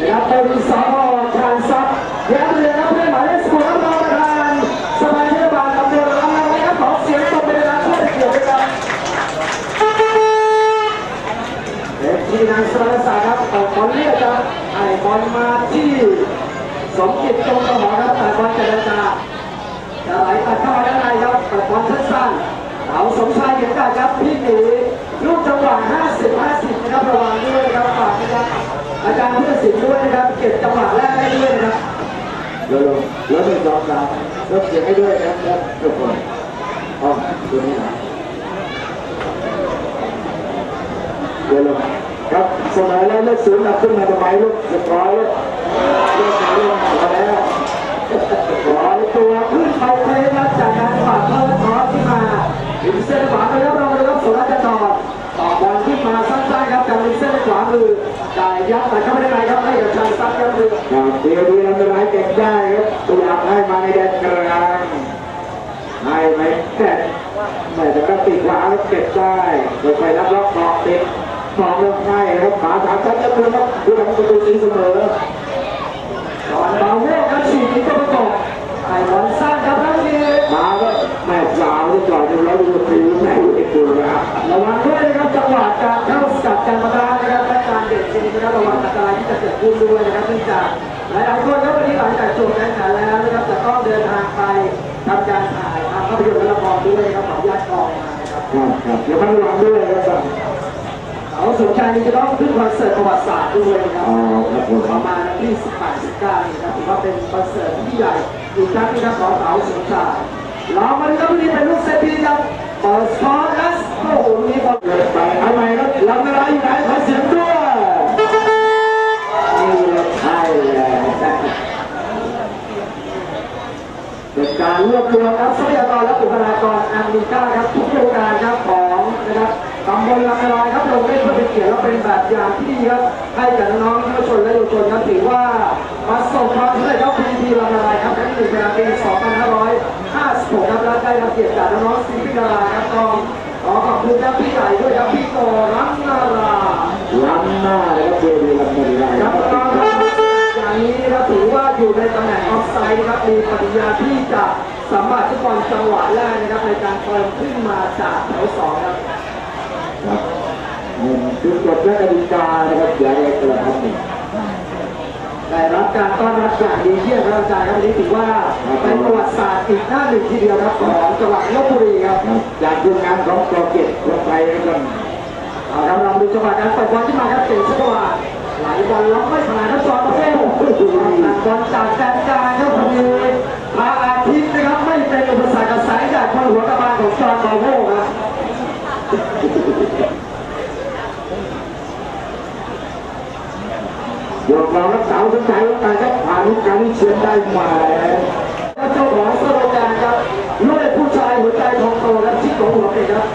นะครับเป็นสพชานทรัพย์ย้ำเรียนครับเพื่อนหมายเลขสิบหกรับรองประธานสมาชิกบาลตำบลลำนาไว้ครับขอเสียงตบมือดังช่วยเกียรติด้วยครับเป็นที่นางสรศาสตร์ครับออกบอลเรียกครับไอ้บอลมาที่สมจิตจงกระหอครับแต่บอลเจริญตาจะไหลตัดเข้ามาด้านในครับตัดบอลสั้นๆเอาสมชายเข็มกลัดครับพี่หนีลูกจังหวะ50 50 สินด้วยนะครับเก็บจังหวะแรกให้ด้วยนะครับเดี๋ยวลงแล้วไม่ยอมนะแล้วเสียงให้ด้วยนะครับทุกคนอ๋อตัวนี้นะเดี๋ยวลงครับสมัยแล้วเลขศูนย์ดับขึ้นมาทำไมลูกเรียบร้อยลูกเรียบร้อยลูกพอแล้วามือจ่ายยัดแต่เข้าไปได้ไหนครับให้กับชายซับครับมือครับเดี๋ยวดีเราจะให้เก็บได้ครับตัวอย่างให้มาในแดนกลางให้ไหมแต่แต่จะก็ติดขวาแล้วเก็บได้โดยไปรับล็อกบอกติดมองลงให้ครับขาสามชั้นจะเป็นครับผู้ทำประตูตีเสมอตอนบาโวครับฉีกตัวประกบไอ้บอลสั้นครับทั้งทีมาแล้วแม่สาวที่จอดอยู่แล้วดูฟิวไหนไอ้ตัวนะระวังด้วยนะครับจังหวะ ขึ้นด้วยนะครับเนื่องจากหลายหลายคนครับวันนี้หลังจากจบการแข่งขันแล้วนะครับจะต้องเดินทางไปทำการถ่ายทำภาพยนตร์และละครด้วยนะครับขออนุญาตกองมานะครับครับครับแล้วมันระวังด้วยนะครับเขาสมชายนี่จะต้องขึ้นคอนเสิร์ตประวัติศาสตร์ด้วยนะครับอ๋อครับผมประมาณวันที่18 19นี่นะครับถือว่าเป็นคอนเสิร์ตที่ใหญ่อีกครั้งนึงครับของเขาสมชายลองมาดูครับวันนี้เป็นลูกเซตพีครับเปิดสกอร์และโอ้โหวันนี้บอลเกิดไปทำไมครับลำอะไรอยู่ไหน การรวบรวมครับทรัพยากรและบุคลากรอันมีค่าครับทุกโครงการครับของนะครับตำบลลำนาลายครับลงเล่นเพื่อเป็นเกียรติและเป็นแบบอย่างที่ดีครับให้กับน้องๆเยาวชนและเยาวชนครับถือว่าประสบความสำเร็จครับพีพีลำนาลายครับครั้งหนึ่งในปี2556ครับและได้รับเกียรติจากน้องๆศิลปินดาราครับก็ขอขอบคุณครับพี่ใหญ่ด้วยครับพี่โตรัตนาราล้ำหน้าเลยครับเจดีลำบาครับ น้องๆครับอย่างนี้นะครับถือว่าอยู่ในตำแหน่งออฟไซด์นะครับมีปฏิญาณที่จะสัมผัสฟุตบอลจังหวะแรกนะครับในการเติมขึ้นมาจากแถวสองครับครับหนึ่งคือกฎและกติกานะครับอย่าได้กระทำหนึ่งได้รับการต้อนรับอย่างดีเยี่ยมครับอาจารย์ครับวันนี้ถือว่าเป็นประวัติศาสตร์อีกหน้าหนึ่งทีเดียวครับของจังหวัดลบบุรีครับจากทีมงานของกอเก็ตลงไปนะครับเอาครับเราดูจังหวะการเปิดบอลที่มาครับเตะชัวร์ ไหลบอลล็อกไม่ผ่านครับจอร์โต้ตัดบอลจากแดนกลางครับพอดีพระอาทิตย์นะครับไม่เป็นอุปสรรคกับแสงจากบนหัวกระบาลของจอร์โต้ครับยกเรารักษาสุดท้ายแล้วการครับผ่านการเชียนได้มาแล้วเจ้าของสโลแกนครับด้วยผู้ชายหัวใจทองโตครับที่ของหัวเป็ดครับ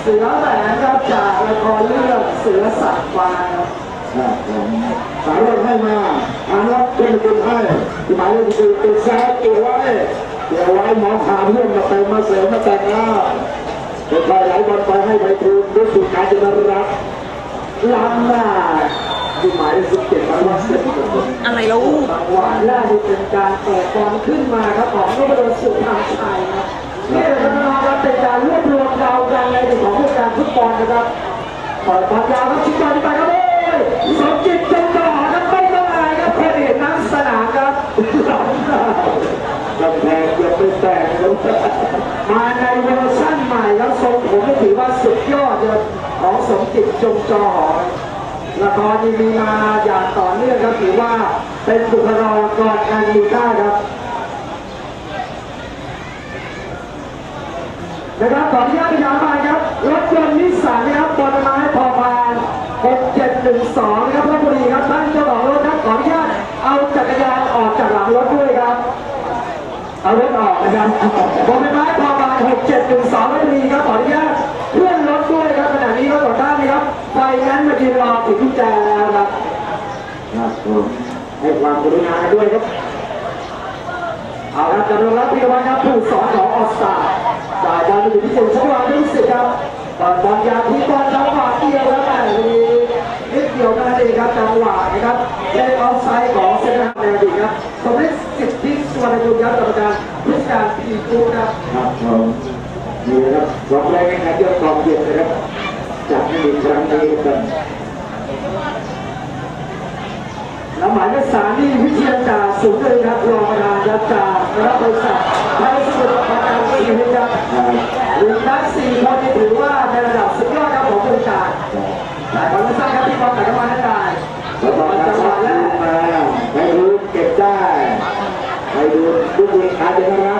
เสือแหลมครับจากละครเรื่องเสือสัตว์ฟ้าครับ ครับผมสายรถให้มาทางรับเป็นคนให้ที่หมายเลขคือติดแซ่เกี่ยวไว้เกี่ยวไว้หมอขาเพื่อนมาเติมมาเสริมมาแต่งหน้าค่อยๆไหลบอลไปให้ไปทูลด้วยสุดการจะนรับล้ำหน้าที่หมายเลขสิบเจ็ดมาว่าเสร็จอะไรแล้วจังหวะแรกนี่เป็นการเปิดบอลขึ้นมาครับของนพดลสุภาชัยครับนี่แหละครับน้องๆครับเป็นการรวบรวมดาวดังในของวงการฟุตบอลนะครับเปิดบอลยาวครับชิงบอลไปครับ ยสมจิตจงจอหอครับไม่ต้องอายครับคนเห็นน้ำสนามครับหลังได้กำแพงเกือบไปแตกแล้วมาในเวอร์ชั่นใหม่แล้วทรงผมก็ถือว่าสุดยอดเลยของสมจิตจงจอหอละครนี้มีมาอย่างต่อเนื่องครับถือว่าเป็นบุคลากรอันมีค่าครับนะครับขออนุญาตประชาสัมพันธ์ครับรถยนต์นิสสันนะครับบอลไม้ บนไม้ไม้พาบาหกเจ็ดหนึ่งสามไม่มีครับขออนุญาตเพื่อนรถด้วยครับขณะนี้รถต่อต้านนะครับไฟนั้นมายืรอติดกุญแจแล้วครับครับให้ความกรุณาด้วยครับเอาครับจำนวรับพิวัฒน์ครับผู้สอนของออสตาจ่ายบอลอยู่ที่เซ็นทรัลวาร์ดสิครับตอนบางยาที่บอลจังหวะเดียวแล้วแต่มีนิดเดียวนั่นเองครับจังหวะนะครับเล่นออฟไซด์ของเซนทรัลแมนดีครับสมฤทธิ์สิทธิสวรรค์ยุทธครับกรรมการ จากสี่ตูครับครับผมนี่นะครับสองแรกนะครับยอดกองเย็นนะครับจากในครั้งนี้กันน้ำหมายเลขสามนี่วิเชียรจ่าสุนทรครับรองประธานครับจากรับบริษัทไทยสุดประกันชีวิตครับหรือนักสี่คนที่ถือว่าในระดับสุดยอดครับของบริษัทแต่ความราบครับที่ความแต่ก็มาได้แล้วตอนจังหวะแรกมาไปดูเก็บได้ไปดูดูดีอาจจะนะครับ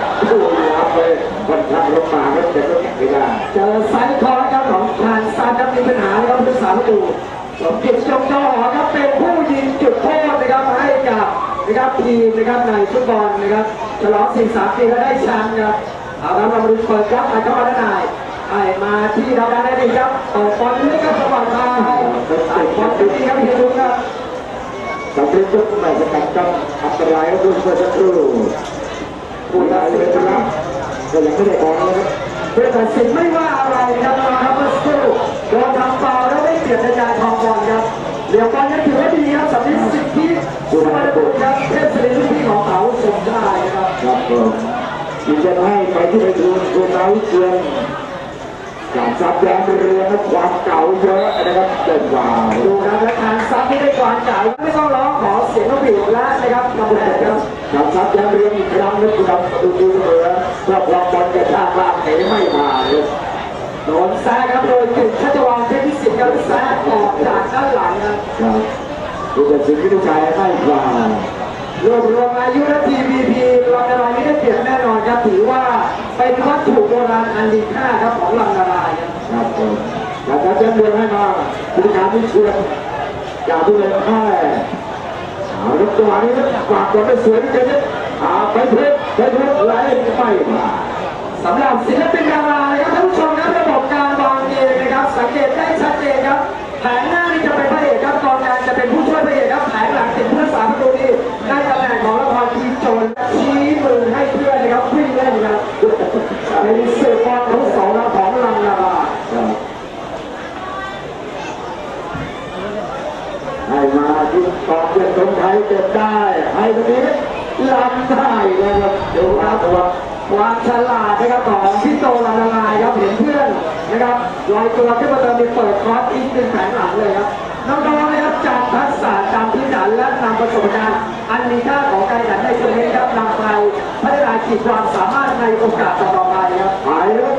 เลขสิบเจ็ดนี่ดูการร้านอาหารนะครับยุ่งเดิมครับดันขึ้นมาแล้วครับการซับนะครับแล้วก็แพ้เรือไอ้น้ำดูครับเป็นทุกตีเสมอได้ครับโอ้ยรับไปคนขับรถมาครับแต่ก็ไม่ได้เจอไซส์คอร์ครับของทานซานครับมีปัญหานะครับผู้สาประตูสมจิตจงจอหอครับเป็นผู้ยิงจุดโทษนะครับให้กับนะครับทีมนะครับในฟุตบอลนะครับฉลอง43ปีแล้วได้แชมป์ครับเอาละเรามาดูเปิดครับอาจจะมาได้ไอ้มาที่เราได้ดีครับเปิดบอลเลือกครับจังหวะมาให้ไอ้บอลดีครับพี่ลุงครับสำเร็จทุกแมตช์กันกับอันตรายก็คือเมื่อสักครู่ผู้ใดเลยนะครับ ก็ยังไม่ได้บอลนะครับเพื่อตัดสินไม่ว่าอะไรนะครับนะครับเมื่อสักครู่โดนทำฟาวแล้วไม่เปลี่ยนในการทองบอลครับเดี๋ยวบอลนั้นถือว่าดีครับสำหรับสิทธิสุวรรณบุตรครับเทพศิริรุ่นพี่ของเขาสมชายนะครับครับผมที่จะให้ไปที่ไปดูคุณน้าเชียนจากซับยางเรือนะความเก่าเยอะนะครับเต็มว่าดูครับและทางซับที่ได้ก่อนจ่ายไม่ต้อง ครับจากซับยางเรืออีกครั้งนะครับดูดูเรือเพื่อความบอลกระชากลากเตะไม่มาเลยโดนแซะครับโดยกึ่งชัชวานเทพพิสิทธิ์ครับแซะออกจากด้านหลังครับครับดูแต่สิ่งที่ลูกชายให้กว่ารวบรวมอายุและทีวีพีลำนาลายนี้ได้เปรียบแน่นอนครับถือว่าเป็นวัตถุโบราณอันมีค่าครับของลำนาลายครับครับผมจากซับยางเรือให้มาผู้การวิเชียนจากผู้เล่นให้ เอาละจังหวะนี้ฝากบอลไปสวยนิดเดียวอาไปเพื่อนไปเพื่อนไหลไม่มาสำหรับศิลปินดารานะครับท่านผู้ชมครับระบบการวางเองนะครับ สังเกตได้ชัดเจนครับแผงหน้านี่จะเป็นพระเอกครับกองกลางจะเป็นผู้ช่วยพระเอกครับแผงหลังติดผู้รักษาประตูนี่ได้ตำแหน่งของละครทีโจรชี้มือให้เพื่อนนะครับวิ่งเล่นะครับในเสืบบอลทั้งสองนะครับของลำนาลา ครับให้ มาที่ตอบเป็นคนไทยเก็บได้ให้ตรงนี้ลำได้นะครับดูครับความฉลาดนะครับของพี่โตลำนาลายครับเห็นเพื่อนนะครับลอยตัวขึ้นมาเติมมีเปิดคอร์สอีกหนึ่งแผงหลังเลยครับน้องๆนะครับจากทักษะจำพื้นฐานและนำประสบการณ์อันมีค่าของการแข่งขันในตัวนี้ครับนำไปพัฒนาขีดความสามารถในโอกาสต่อไปครับหายแล้ว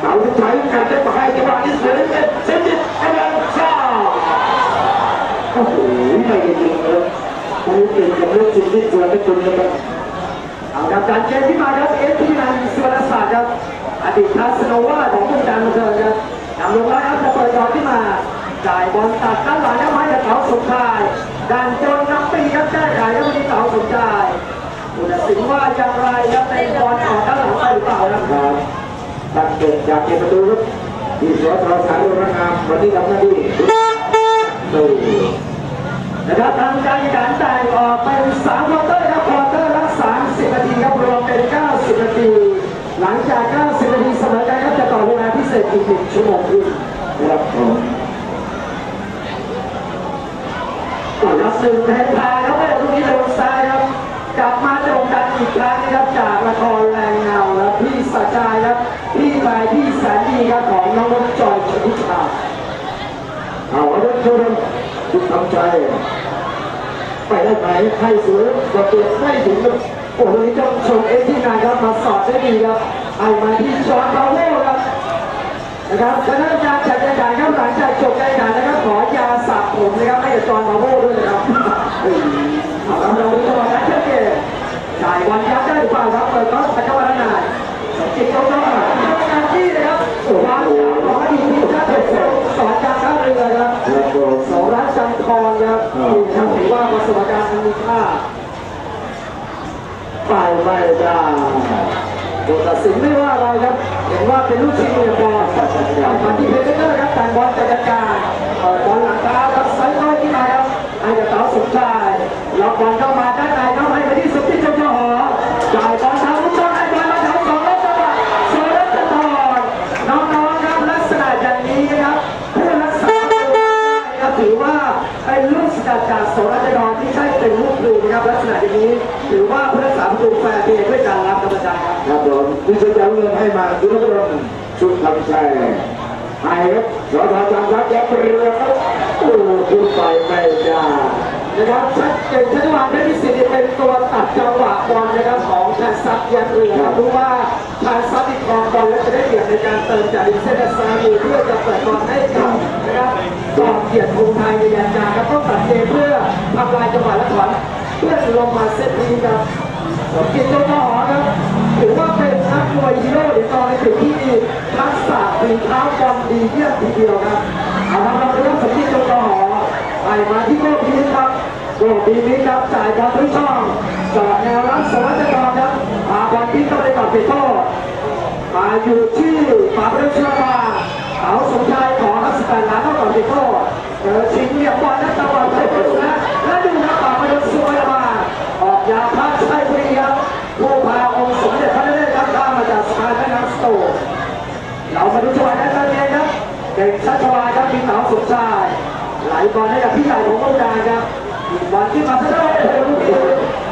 เอาที่ใช้กันจะไปจังหวะนี้เสียเอ็ดเซนติกำลังซ่าโอ้โหไม่ได้ยิงเลย ไม่ได้ยิงกับลูกชิ้นที่ตัวไม่คุณนะครับเอาครับการเกมที่มาครับเอสพีนันสุวรรณศาสตร์ครับอดีตคาสโนวาของวงการบันเทิงครับนำลงไว้ครับจะเปิดบอลที่มาจ่ายบอลตัดด้านหลังครับให้กับเต๋าสมชายดันจนนับปีครับแก้ไขครับวันนี้เต๋าสมชายผู้ตัดสินว่าอย่างไรครับเป็นบอลออกด้านหลังไปหรือเปล่าครับครับตั้งเกิดจากเกมประตูครับที่สอทสายโรงงานวันนี้ทำหน้าที่ดู นะครับทำการแข่งขันแบ่งออกเป็น3ควอเตอร์ครับควอเตอร์ละ30นาทีครับรวมเป็น90นาที หลังจาก90นาทีเสมอกันครับจะต่อเวลาพิเศษอีกหนึ่งชั่วโมงครึ่งครับผมต่อรับหนึ่งแทนทาครับแม่ลูกนี้โดนซ้ายครับกลับมาโด่งดังอีกครั้งนะครับจากละครแรงเงาครับพี่สัจจายครับพี่ชายพี่แสนดีครับของน้องนกจอยชนิชาเอาละครับ ทุกท่านทุกทำใจ ไปได้ไหมให้สวยก็เก็บไม่ถึงครับโอ้โหนี่ต้องชมเอ็ที่นายครับมาสอดได้ดีครับไอมาที่จอร์นพาวเวครับนะครับคณะกรรมการจัดการแข่งขันครับหลังจากจบการแข่งขันนะครับขอยาสระผมนะครับให้กับจอนพาวเวลด้วยนะครับเอาละเราดูจังหวะนั้นเช่นเกมจ่ายบอลยัดได้หรือเปล่าครับเปิดก็ตะกร้าด้านในสมจิตต้องต้อง รัฐจันทรครับนี่ครับถือว่าประสบการณ์อันมีค่าไปไม่ได้ตัวตัดสินไม่ว่าอะไรครับ เห็นว่าเป็นลูกชิ้นเนี่ยพอมาที่เพชรเกอร์ครับแต่งบอลจัดการเปิดบอลหลังเท้า ว่าผู้รักษาประตูแฟเพย์ด้วยการรับกรรมการครับครับผมที่จะจะเงินให้มาคุณผู้ชมชุดทำชัยให้ครับสอทอจังครับยับเรือครับโอ้คุณไปไม่ได้นะครับชัดเจนชัดวานได้พิสิทธิ์เป็นตัวตัดจังหวะบอลนะครับของแทนซับยันเรือครับรู้ว่าแทนซับอีกครองบอลและจะได้เปรียบในการเติมจากดินเซนซามูเพื่อจะเปิดบอลให้กับนะครับกองเกียรติกรุงไทยในยันจาครับต้องตัดเกมเพื่อทำลายจังหวะและถอนเพื่อลงมาเซตนี้ครับ สมเกียรติจโตหอครับถือว่าเป็นนักมวยฮีโร่เหรียญทองในสิ่งที่มีทักษะฝีเท้าบอลดีเยี่ยมทีเดียวครับเอาละครับเราเริ่มสมกิจโตหอไปมาที่โลกพีนิครับโลกพีนิครับจ่ายบอลทุกช่องจอดแนวรับสวัสดิ์กรครับพาบอลที่เข้าไปตัดเปิดโต้มาอยู่ที่ปาเปรชลาเขาสมชายของนักสแตนล้านเข้าต่อปิดโต้เจอชิงเหลี่ยมบอลนักตะวันไปปุ๊บนะและดูนะปาเปรชลามาออกยาพักชัยบุรี เรามาดูจังหวะนั้นกันเองครับเก่งชัชวาครับมีเต๋าสุดชายไหลบอลให้กับพี่ใหญ่ของโรงการครับบอลที่มาซะด้โอ้โหลูกนี้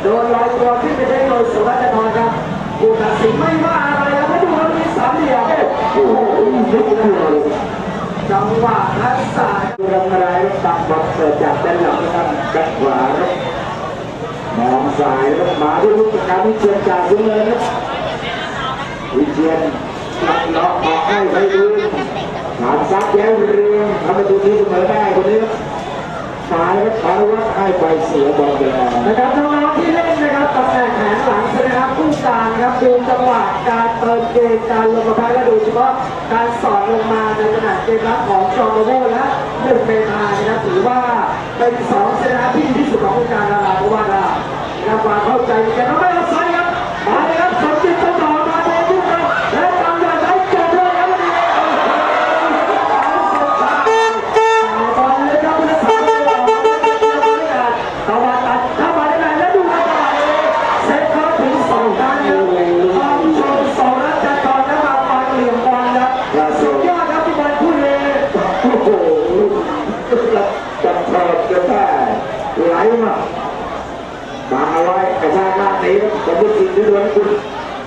โดนลอยตัวขึ้นไปได้โดยสุรัตน์นนท์ครับผู้ตัดสินไม่ว่าอะไรครับให้ดูว่ามีสามเหลี่ยมโอ้โหยุบเดียจังหวะทักษะดูรำไรตัดบอลเกิดจากด้านหลังนะครับด้านขวาครับมองสายแล้วมาด้วยลูกการวิเชียนจากซุ้มเลยครับวิเชียน ลักล็อกออกให้ไปดูฐานซักแย้วเรืองทำประตูนี้เสมอได้คนนี้สายครับพาวัดให้ไปเสียบอลไปแล้วนะครับน้องๆที่เล่นนะครับตำแหน่งแขนหลังนะครับผู้การครับดูจังหวะการเติมเกมการลงมาพักและดยเฉพาะการสอดลงมาในขณะเกมรับของจอร์โนโวและหนึ่งเมทานะครับถือว่าเป็นสองเซนาที่ดีที่สุดของวงการดาราเพราะว่าด้นะครับความเข้าใจกันน้องไม่ บังเอาไว้กระชากหน้านี้จะไม่กินด้วยด้วยคุณ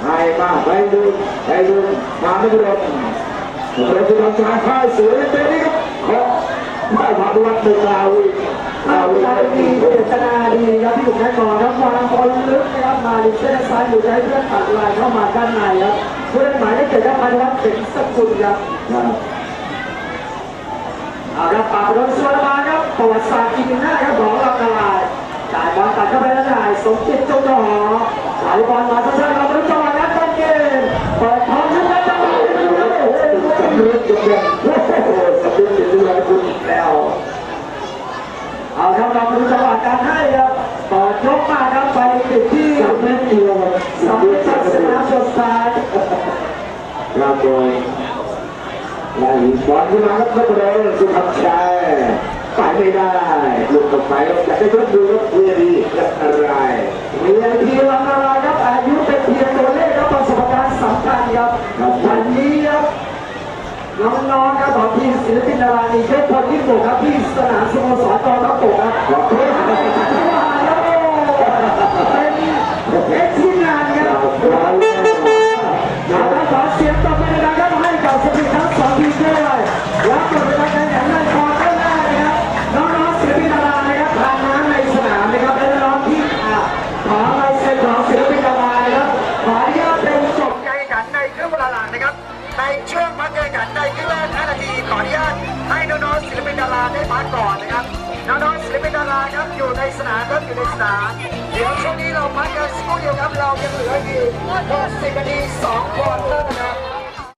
ให้มาไปดูไปดูมาไม่ดนเราจะทำชายค่ายสือเป็นนี่ครับขอไม่ผ่านวัดหนึ่งดาวิเอาดาวิใจดีเจตนาดีครับพี่ถูกแน่นอนครับวางบอลลึกนะครับมาดิเส้นซ้ายอยู่ใจเพื่อนตัดลายเข้ามาด้านในครับเพื่อนหมายเลขเจ็ดครับพันวัฒน์เข็มสกุลครับเอาละปาโดนสวนมาครับประวัติศาสตร์อีกหนึ่งหน้าครับขอ สมจิตจงหอไหลบอลมาสั้นๆเราไม่จังหวะต้นเกมเปิดท้องขึ้นมาจังหวะนี้โอ้โหสำนึกจุดเด่นโอ้โหสำนึกจุดเด่นคุณอีกแล้วเอาครับเราดูจังหวะการให้ครับเปิดยกมาครับไปติดที่สำนึกเดียวสองสำนึกศาสำสนากสดใสครับโดยไล่บอลขึ้นมาครับนักเตะสุภาชัยไปไม่ได้ลุกออกไปจะได้ยกดูครับ จินดารานี่ยกพลที่หกครับที่สนามสโมสรกองทัพบกครับ ในสนามครับอยู่ในสนามเดี๋ยวช่วงนี้เราพักกันสักครู่เดียวครับเรายังเหลืออีก60นาที2ควอเตอร์นะ